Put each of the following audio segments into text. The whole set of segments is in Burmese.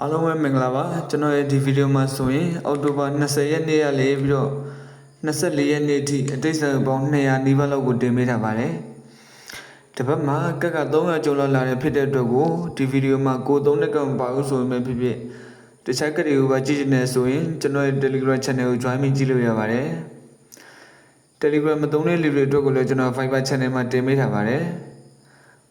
အားလုံးပဲမင်္ဂလာပါကျွန်တော်ရဲ့ဒီဗီဒီယိုမှာဆိုရင်အောက်တိုဘာ20ရက်နေ့ရလေပြီးတော့24ရက်နေ့ထိအတိတ်ဆန်ပေါင်း200နီးပါးလောက်ကိုတင်ပေးထားပါတယ်တစ်ပတ်မှာကက်က300ကျော်လောက်လာတဲ့ဖြစ်တဲ့အတွက်ကိုဒီဗီဒီယိုမှာကိုသုံးတဲ့ကံမပါဘူးဆိုရင်ပဲဖြစ်ဖြစ်တခြားကက်တွေကိုပါကြည့်နေဆိုရင်ကျွန်တော်ရဲ့ Telegram channel ကို join ပြီးကြည့်လို့ရပါတယ် Telegram မသုံးတဲ့လူတွေအတွက်ကိုလည်းကျွန်တော် Viber channel မှာတင်ပေးထားပါတယ်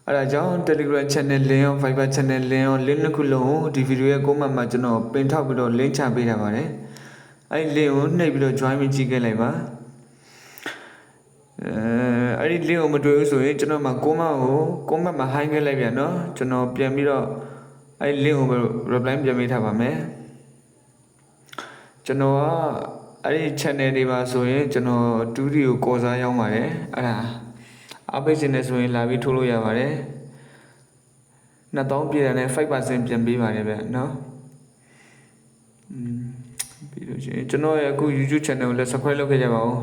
အဲဒါကြောင့် Telegram channel link ရော Viber channel link ရော link တစ်ခုလုံးကိုဒီဗီဒီယိုရဲ့ comment မှာကျွန်တော်ပင်ထောက်ပြီးတော့ link ချပေးထားပါတယ်။အဲဒီ link ကိုနှိပ်ပြီးတော့ join ပြီးကြည့်ခဲ့လိုက်ပါ။အဲအဲ့ဒီ link ကိုမတွေ့ဘူးဆိုရင်ကျွန်တော်မှာ comment ကို comment မှာ hide ခဲ့လိုက်ပြန်နော်။ကျွန်တော်ပြန်ပြီးတော့အဲ့ဒီ link ကို reply ပြန်ပေးထားပါမယ်။ကျွန်တော်ကအဲ့ဒီ channel တွေပါဆိုရင်ကျွန်တော်တူဒီကိုကော်စားရောက်ပါတယ်။အဲ့ဒါ အားပေးခြင်းနဲ့ဆိုရင်လာပြီးထိုးလို့ရပါတယ်2000ပြည့်တယ်နဲ့5%ပြန်ပေးပါတယ်ဗျเนาะอืมပြီးလို့ရှိရင်ကျွန်တော်ရဲ့အခု YouTube channel ကိုလည်း subscribe လုပ်ခဲ့ကြပါဦး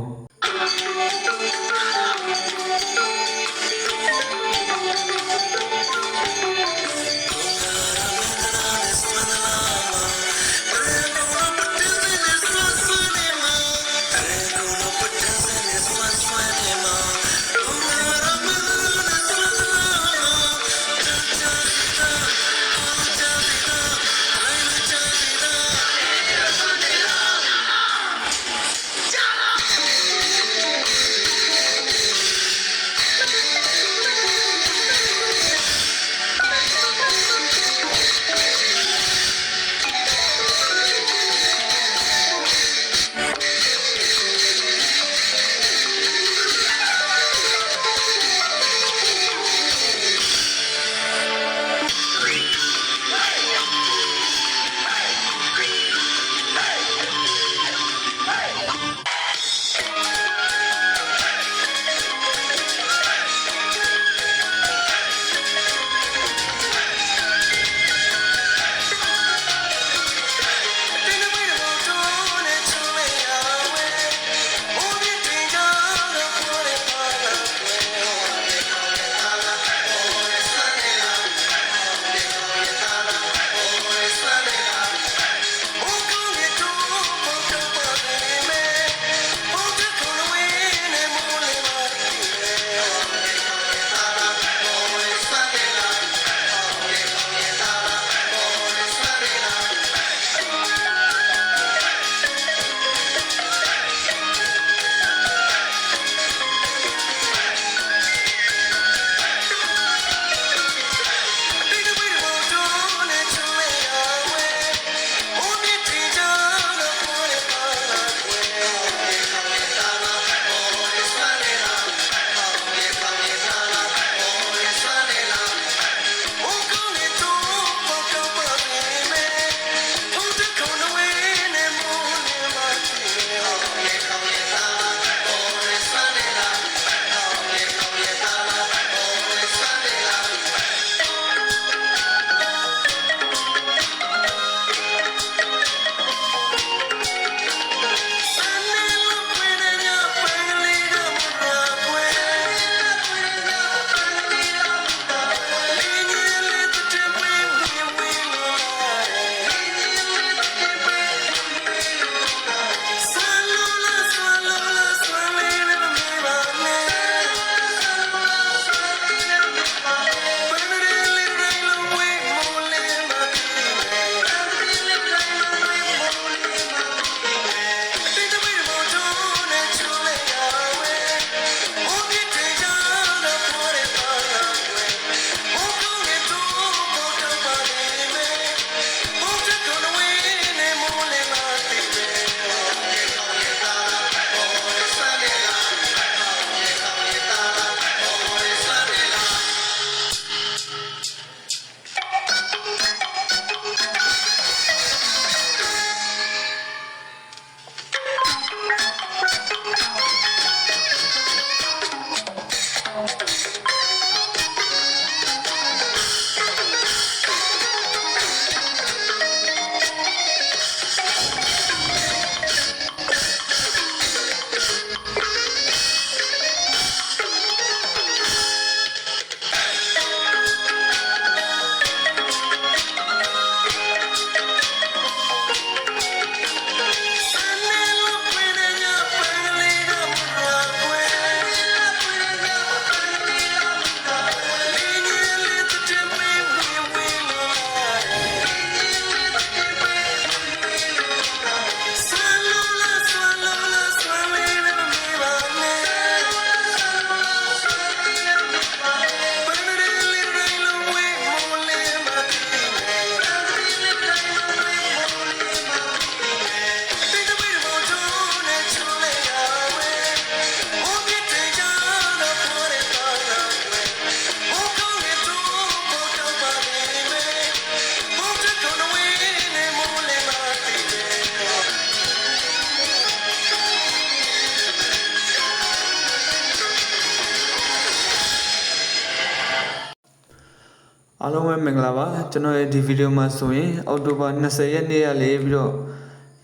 မင်္ဂလာပါကျွန်တော်ရဲ့ဒီဗီဒီယိုမှာဆိုရင်အောက်တိုဘာ20ရက်နေ့ရလေပြီးတော့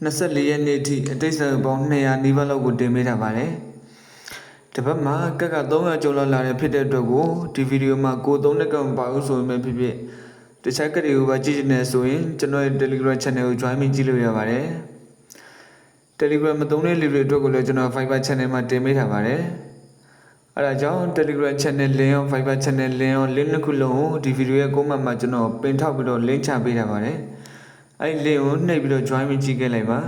24ရက်နေ့ထိအတိတ်ဆန်ပေါင်း200နီးပါးလောက်ကိုတင်ပေးထားပါတယ်တပတ်မှာကက်က300ကျော်လောက်လာတဲ့ဖြစ်တဲ့အတွက်ကိုဒီဗီဒီယိုမှာကိုသုံးတဲ့ကံမပါဘူးဆိုရင်ပဲဖြစ်ဖြစ်တခြားကက်တွေကိုပါကြည့်နေဆိုရင်ကျွန်တော်ရဲ့ Telegram Channel ကို join ကြည့်လို့ရပါတယ် Telegram မသုံးတဲ့လူတွေအတွက်ကိုလည်းကျွန်တော် Viber Channel မှာတင်ပေးထားပါတယ် အဲ့ဒါကြောင့် Telegram channel link ရော Viber channel link ရော link တစ်ခုလုံးကိုဒီဗီဒီယိုရဲ့ comment မှာကျွန်တော်ပင်ထောက်ပြီးတော့ link ချပေးထားပါတယ်အဲ့ဒီ link ကိုနှိပ်ပြီးတော့ join ပြီးကြည့်ခဲ့လိုက်ပါ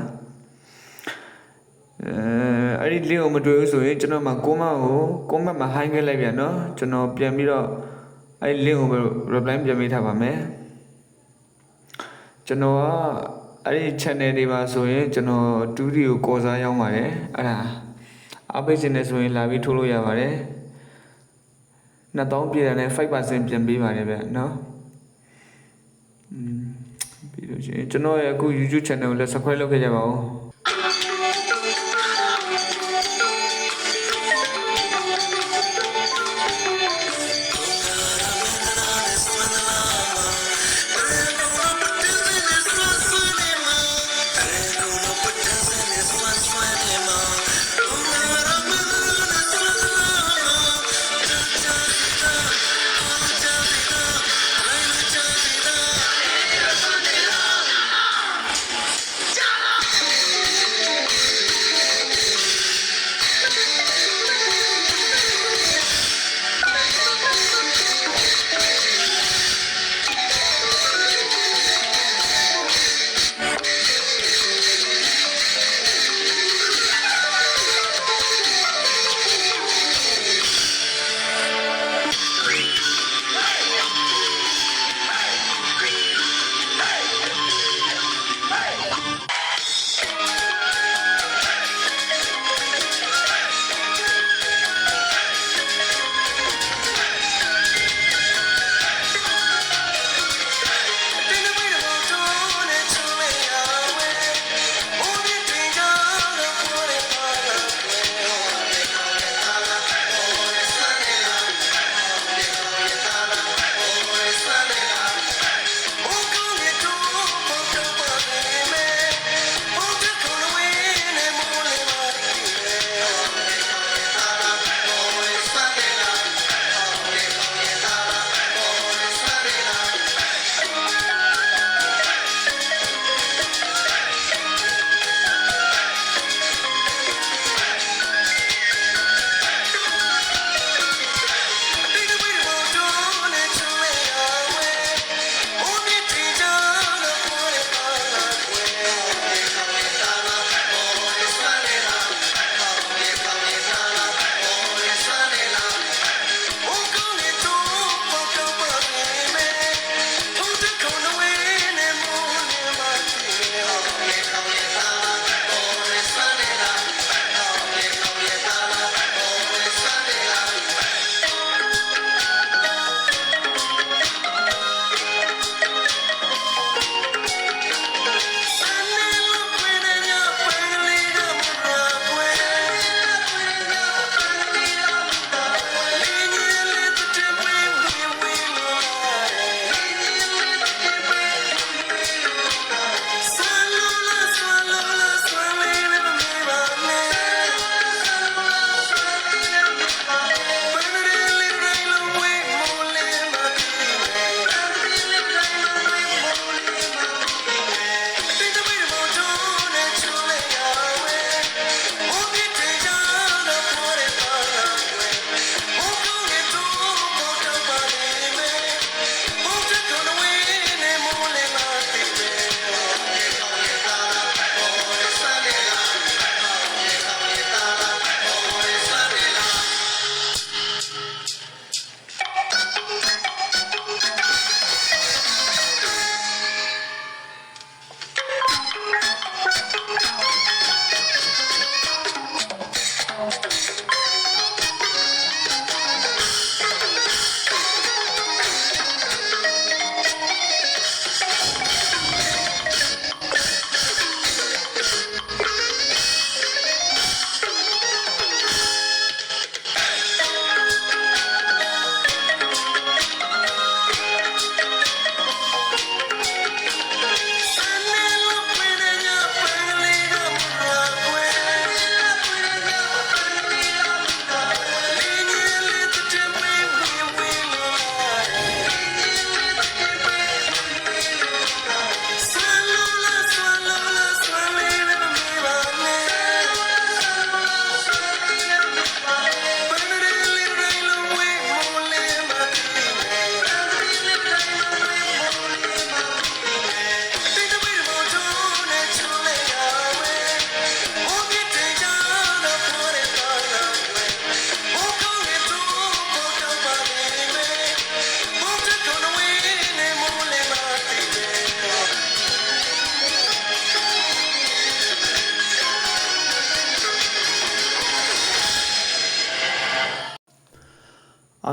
အဲအဲ့ဒီ link ကိုမတွေ့ဘူးဆိုရင်ကျွန်တော်မှာ comment ကို comment မှာ hide ခဲ့လိုက်ပြန်နော်ကျွန်တော်ပြန်ပြီးတော့အဲ့ဒီ link ကို reply ပြန်ပေးထားပါမယ်ကျွန်တော်ကအဲ့ဒီ channel တွေပါဆိုရင်ကျွန်တော်တူဒီကိုကော်စားရောက်ပါတယ်အဲ့ဒါ အားပေးခြင်းနဲ့ဆိုရင်လာပြီးထိုးလို့ရပါတယ်2000ပြည်တာနဲ့5%ပြန်ပေးပါတယ်ဗျနော်ပြီးလို့ရှိရင်ကျွန်တော်ရဲ့အခု YouTube channel ကိုလည်း subscribe လုပ်ခဲ့ကြပါဦး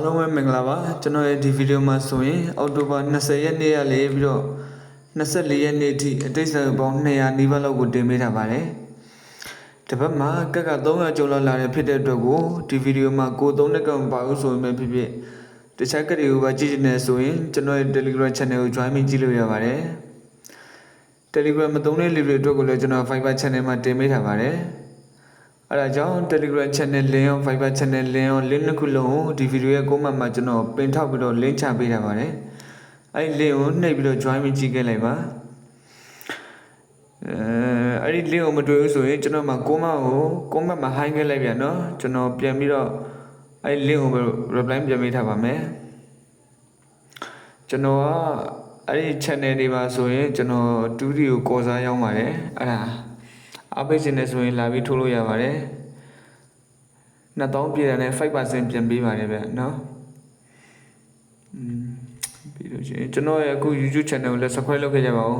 အားလုံးပဲမင်္ဂလာပါကျွန်တော်ရဲ့ဒီဗီဒီယိုမှာဆိုရင်အောက်တိုဘာ20ရက်နေ့ရလေပြီးတော့24ရက်နေ့အထိအတိတ်ဆန်ပေါင်း200နီးပါးလောက်ကိုတင်ပေးထားပါတယ်တစ်ပတ်မှာကက်က300ကျော်လောက်လာတဲ့ဖြစ်တဲ့အတွက်ကိုဒီဗီဒီယိုမှာကိုသုံးတဲ့ကံမပါဘူးဆိုရင်ပဲဖြစ်ဖြစ်တခြားကတွေကိုပါကြည့်နေဆိုရင်ကျွန်တော်ရဲ့ Telegram channel ကို join ပြီးကြည့်လို့ရပါတယ် Telegram မသုံးတဲ့လူတွေအတွက်ကိုလည်းကျွန်တော် Viber channel မှာတင်ပေးထားပါတယ် အဲဒါကြောင့် Telegram channel link ရော Viber channel link ရော link တစ်ခုလုံးကိုဒီဗီဒီယိုရဲ့ comment မှာကျွန်တော်ပင်ထောက်ပြီးတော့ link ချပေးထားပါတယ်။အဲဒီ link ကိုနှိပ်ပြီးတော့ join ပြီးကြည့်ခဲ့လိုက်ပါ။အဲအဲ့ဒီ link ကိုမတွေ့ဘူးဆိုရင်ကျွန်တော်မှာ comment ကို comment မှာ hide ခဲ့လိုက်ပြန်နော်။ကျွန်တော်ပြန်ပြီးတော့အဲ့ဒီ link ကို reply ပြန်ပေးထားပါမယ်။ကျွန်တော်ကအဲ့ဒီ channel တွေပါဆိုရင်ကျွန်တော်တူဒီကိုကော်စားရောက်ပါတယ်။အဲ့ဒါ အားပေးခြင်းနဲ့ဆိုရင်လာပြီးထိုးလို့ရပါတယ်2000ပြည်တယ်နဲ့5%ပြန်ပေးပါတယ်ဗျနော်ပြီးလို့ရှိရင်ကျွန်တော်ရဲ့အခု YouTube channel ကိုလည်း subscribe လုပ်ခဲ့ကြပါဦး